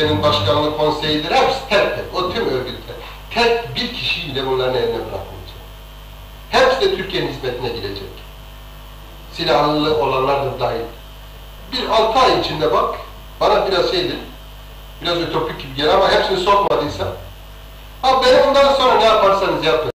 Mekke'nin başkanlık konseyidir, hepsi tek tek, o tüm örgütler. Tek bir kişiyi bile bunların eline bırakmayacak. Hepsi de Türkiye'nin hizmetine girecek. Silahlı olanlar da dahil. Bir altı ay içinde bak, bana biraz şeydi, biraz ütopik gibi gelir ama hepsini sokmadıysa, ha beni bundan sonra ne yaparsanız yapın.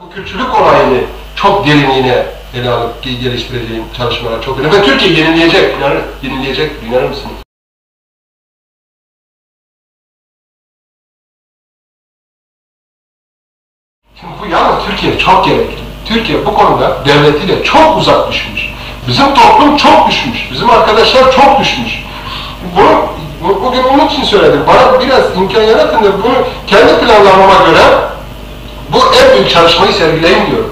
Bu kültürlük olayını çok derinliğine ele alıp geliştireceğim çalışmalar çok önemli. Ve Türkiye yenileyecek, inanır, yenileyecek, inanır mısınız? Şimdi bu yalnız Türkiye çok gerekli. Türkiye bu konuda devletiyle çok uzak düşmüş. Bizim toplum çok düşmüş. Bizim arkadaşlar çok düşmüş. Bunu bu- bugün onun için söyledim. Bana biraz imkan yaratın da bunu kendi planlamama göre bu en büyük çalışmayı sergileyin diyorum.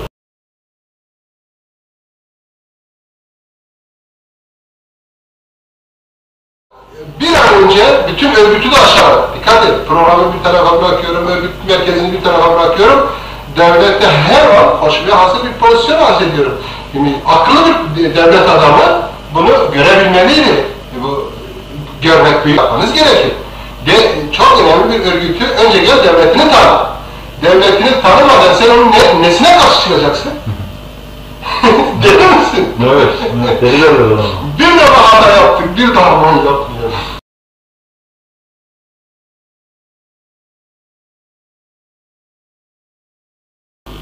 Bir an önce bütün örgütü de aşağı. Dikkat et, programı bir tarafa bırakıyorum, örgüt merkezini bir tarafa bırakıyorum. Devlette her an koşmaya hazır bir pozisyon arz ediyorum. Şimdi akıllı bir devlet adamı bunu görebilmeliydi. Bu görmek büyük yapmanız gerekir. De, çok önemli bir örgütü önce gel devletini tanı. Devletini tanımadan sen onun ne, nesine karşı çıkacaksın? Misin? Evet, evet. Öyle ama. Bir defa hata yaptık, bir daha bunu yapmayalım.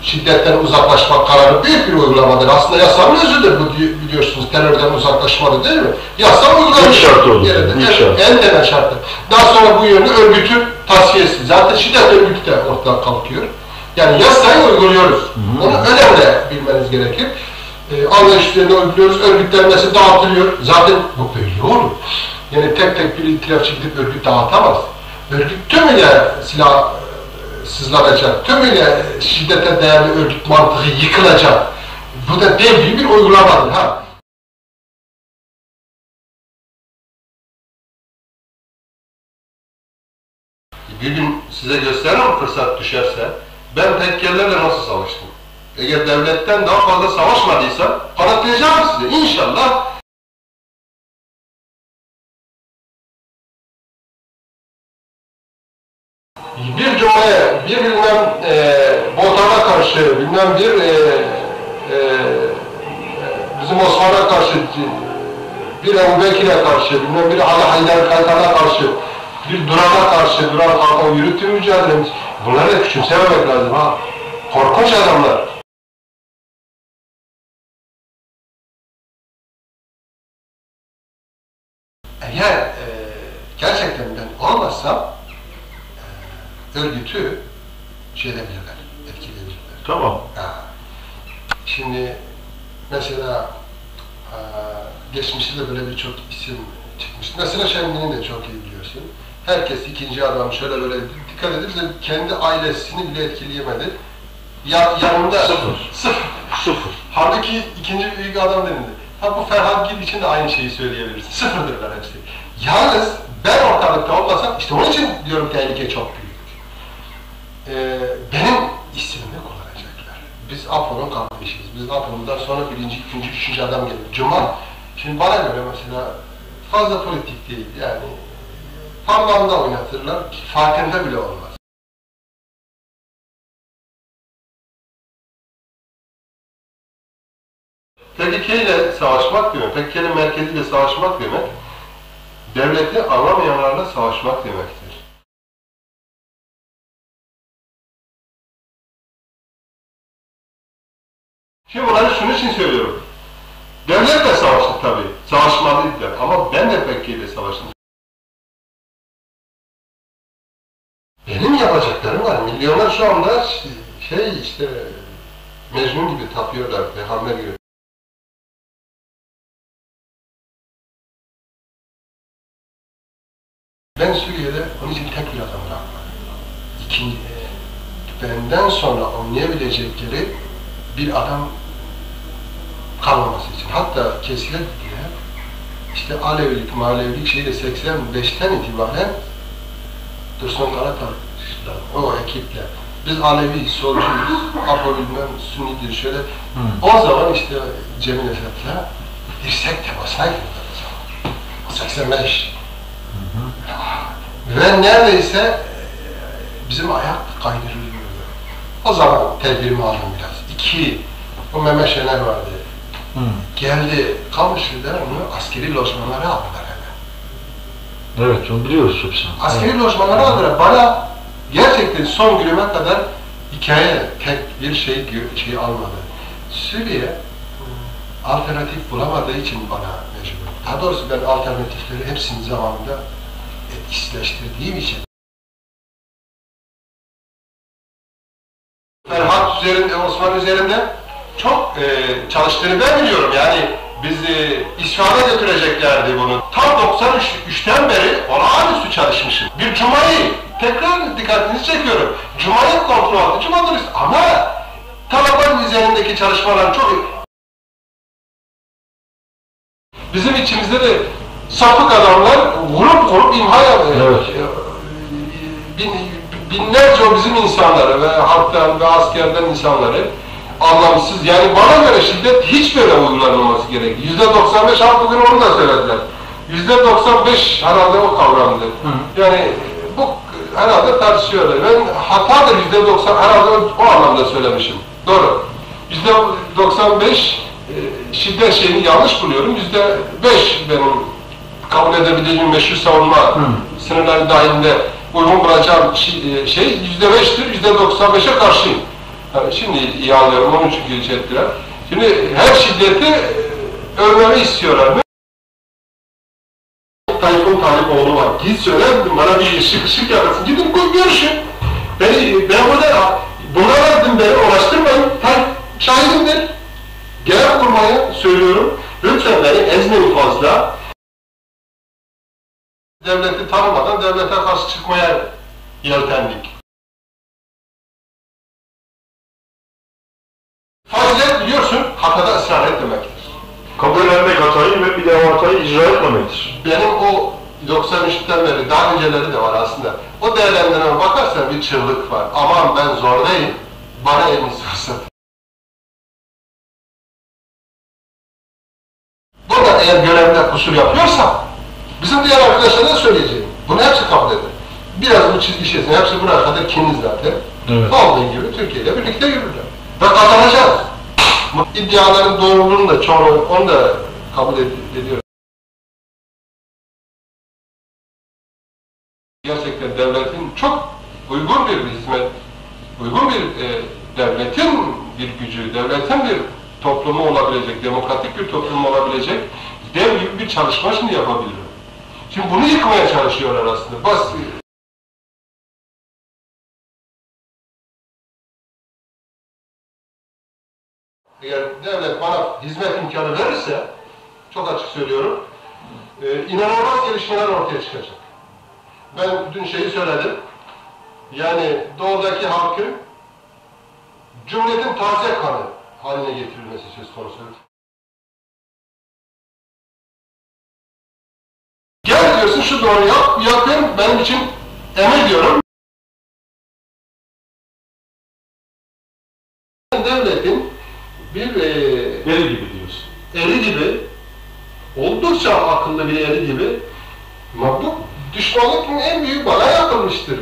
Şiddetten uzaklaşmak kararı büyük bir uygulamadır. Aslında yasanın özüdür bu biliyorsunuz. Terörden uzaklaşmadı değil mi? Yasa uygulanıyor. İlk şart ilk Evet, şart. En temel şartı. Daha sonra bu yönde örgütün tasfiyesi. Zaten şiddet örgütü de ortadan kalkıyor. Yani yasayı uyguluyoruz. Onu önemli bilmeniz gerekir. E, anlayış üzerine uyguluyoruz. Örgütlenmesi dağıtılıyor. Zaten bu böyle olur. Yani tek tek bir itirafçı gidip örgüt dağıtamaz. Örgüt tümüyle silah e, sızlanacak. Tümüyle şiddete değerli örgüt mantığı yıkılacak. Bu da dev bir uygulamadır. Ha. Bir gün size gösteririm fırsat düşerse, ben tekkellerle nasıl savaştım? Eğer devletten daha fazla savaşmadıysa, kanıtlayacağım size inşallah. Bir cumaya, bir bilmem e, Botan'a karşı, bilmem bir e, e, bizim Osman'a karşı, bir Ebu karşı, bilmem bir Ali Haydar Kaytan'a karşı, bir Duran'a karşı, Duran Kalkan yürüttüğü mücadelemiz. Bunları da küçümsememek lazım ha. Korkunç adamlar. Eğer e, gerçekten ben olmazsam e, örgütü şey edebilirler, etkileyebilirler. Tamam. Ha. Şimdi mesela e, geçmişte de böyle birçok isim çıkmış. Mesela Şemdin'i de çok iyi biliyorsun. Herkes ikinci adam şöyle böyle dikkat edilirse kendi ailesini bile etkileyemedi. Ya, yanında Sıfır. Sıfır. Sıfır. Halbuki ikinci büyük adam denildi. Ha bu Ferhat Gil için de aynı şeyi söyleyebiliriz. Sıfırdırlar hepsi. Yalnız ben ortalıkta olmasam, işte onun için diyorum tehlike çok büyük. Ee, benim ismimi kullanacaklar. Biz Apo'nun kardeşiyiz. Biz Apo'ndan sonra birinci, ikinci, üçüncü adam gelir. Cuma, şimdi bana göre mesela fazla politik değil yani. Parmağında oynatırlar, farkında bile olmaz. İle savaşmak demek, PKK'nin merkeziyle savaşmak demek, devleti anlamayanlarla savaşmak demektir. Şimdi bunları şunun için söylüyorum. Devletle savaştık tabii, savaşmalıydılar ama ben de PKK ile savaştım. Benim yapacaklarım var. Milyonlar şu anda şey işte Mecnun gibi tapıyorlar, peygamber gibi. Ben Suriye'de onun için tek bir adam bırakmadım. İkinci, benden sonra oynayabilecekleri bir adam kalmaması için. Hatta kesilir diye işte Alevilik, Malevilik şeyde 85'ten itibaren Dursun Karatar o ekiple biz Alevi, solcuyuz, Apo bilmem, Sünnidir şöyle. O zaman işte Cemil Efendi'yle dirsek temasına girdiler o zaman. 85. Ve neredeyse bizim ayak kaydırılıyordu. O zaman tedbirimi aldım biraz. İki, o Mehmet Şener vardı. Hı. Geldi, Kamışlı'da onu askeri lojmanlara aldılar hemen. Evet, onu biliyoruz hepsini. Askeri lojmanlara aldılar. Bana gerçekten son günüme kadar hikaye, tek bir şey, şey almadı. Suriye ıı, alternatif bulamadığı için bana mecbur. Daha doğrusu ben alternatifleri hepsini zamanında etkisizleştirdiğim için. Ferhat üzerinde, Osman üzerinde çok e, çalıştığını ben biliyorum. Yani bizi İsfahan'a götüreceklerdi bunu. Tam 93'ten beri olağanüstü çalışmışım. Bir Cuma'yı, tekrar dikkatinizi çekiyorum. Cuma'yı kontrol aldı. Cuma'dır ama Taliban üzerindeki çalışmalar çok Bizim içimizde de sapık adamlar vurup vurup imha yapıyor. Evet. Bin, binlerce o bizim insanları ve halktan ve askerden insanları anlamsız. Yani bana göre şiddet hiç böyle uygulanmaması gerekir. Yüzde 95 halk bugün onu da söylediler. Yüzde 95 herhalde o kavramdı. Yani bu herhalde tartışıyorlar. Ben hatadır yüzde 90 herhalde o anlamda söylemişim. Doğru. Yüzde 95 e, şiddet şeyini yanlış buluyorum. Yüzde 5 benim kabul edebileceğim meşru savunma sınırları dahilinde uygun bulacağım e, şey yüzde beştir, yüzde 95'e karşıyım. Yani şimdi iyi anlıyorum, onun için giriş ettiler. Şimdi her şiddeti e, övmemi istiyorlar. Tayyip'in Talipoğlu var. Git söyle bana bir ışık ışık yapasın. Gidin gö- görüşün. Beni, ben burada bunlara dedim beni uğraştırmayın. Ben şahidimdir. Genel kurmaya söylüyorum. Lütfen beni ezmeyin fazla. Devleti tanımadan devlete karşı çıkmaya yeltendik. Fazilet biliyorsun, hatada ısrar et demektir. Kabullenmek hatayı ve bir de o hatayı icra etmemektir. Benim o 93'ten beri, daha önceleri de var aslında. O değerlendirmeme bakarsan bir çığlık var. Aman ben zordayım, bana iyisi fırsat. Burada eğer görevde kusur yapıyorsam, bizim diğer arkadaşlara da söyleyeceğim. Bunu hepsi kabul eder. Biraz bu çizgi şeysin, hepsi buraya kadar kimiz zaten. Evet. Olduğu gibi Türkiye ile birlikte yürürler. Ve kazanacağız. İddiaların doğruluğunu da çoğunu, onu da kabul ed- ediyorum. gerçekten devletin çok uygun bir hizmet, uygun bir e, devletin bir gücü, devletin bir toplumu olabilecek, demokratik bir toplum olabilecek dev gibi bir çalışma şimdi yapabilirim. Şimdi bunu yıkmaya çalışıyorlar aslında. Bas, eğer devlet bana hizmet imkanı verirse, çok açık söylüyorum, e, inanılmaz gelişmeler ortaya çıkacak. Ben dün şeyi söyledim. Yani doğudaki halkın cumhuriyetin taze kanı haline getirilmesi söz konusu. Gel diyorsun şu doğru yap, yapıyorum benim için emir diyorum. Devletin bir e, Deli gibi diyorsun. eri gibi, oldukça akıllı bir eri gibi bu düşmanlık en büyük bana yapılmıştır.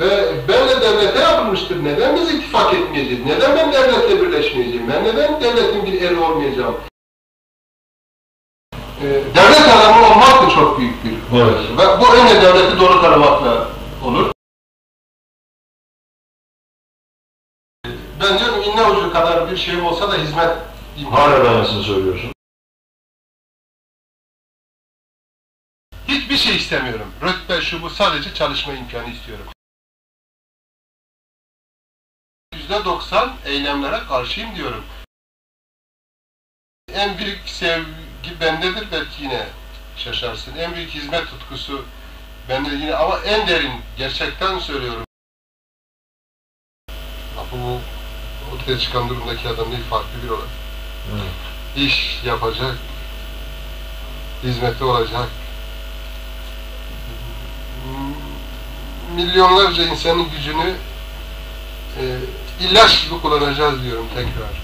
Ve benle devlete yapılmıştır. Neden biz ittifak etmeyeceğiz? Neden ben devletle birleşmeyeceğim? Ben neden devletin bir eri olmayacağım? Ee, devlet adamı olmak da çok büyük bir Evet. Ve bu önce devleti doğru tanımakla olur. Ben diyorum inne ucu kadar bir şeyim olsa da hizmet Hala da aynısını söylüyorsun. Hiçbir şey istemiyorum. Rütbe şu bu sadece çalışma imkanı istiyorum. Yüzde doksan eylemlere karşıyım diyorum. En büyük sevgi bendedir belki yine şaşarsın. En büyük hizmet tutkusu bende yine ama en derin gerçekten söylüyorum. Bu ortaya çıkan durumdaki adam değil farklı bir olay. Evet. İş yapacak, hizmette olacak, milyonlarca insanın gücünü e, ilaç gibi kullanacağız diyorum tekrar.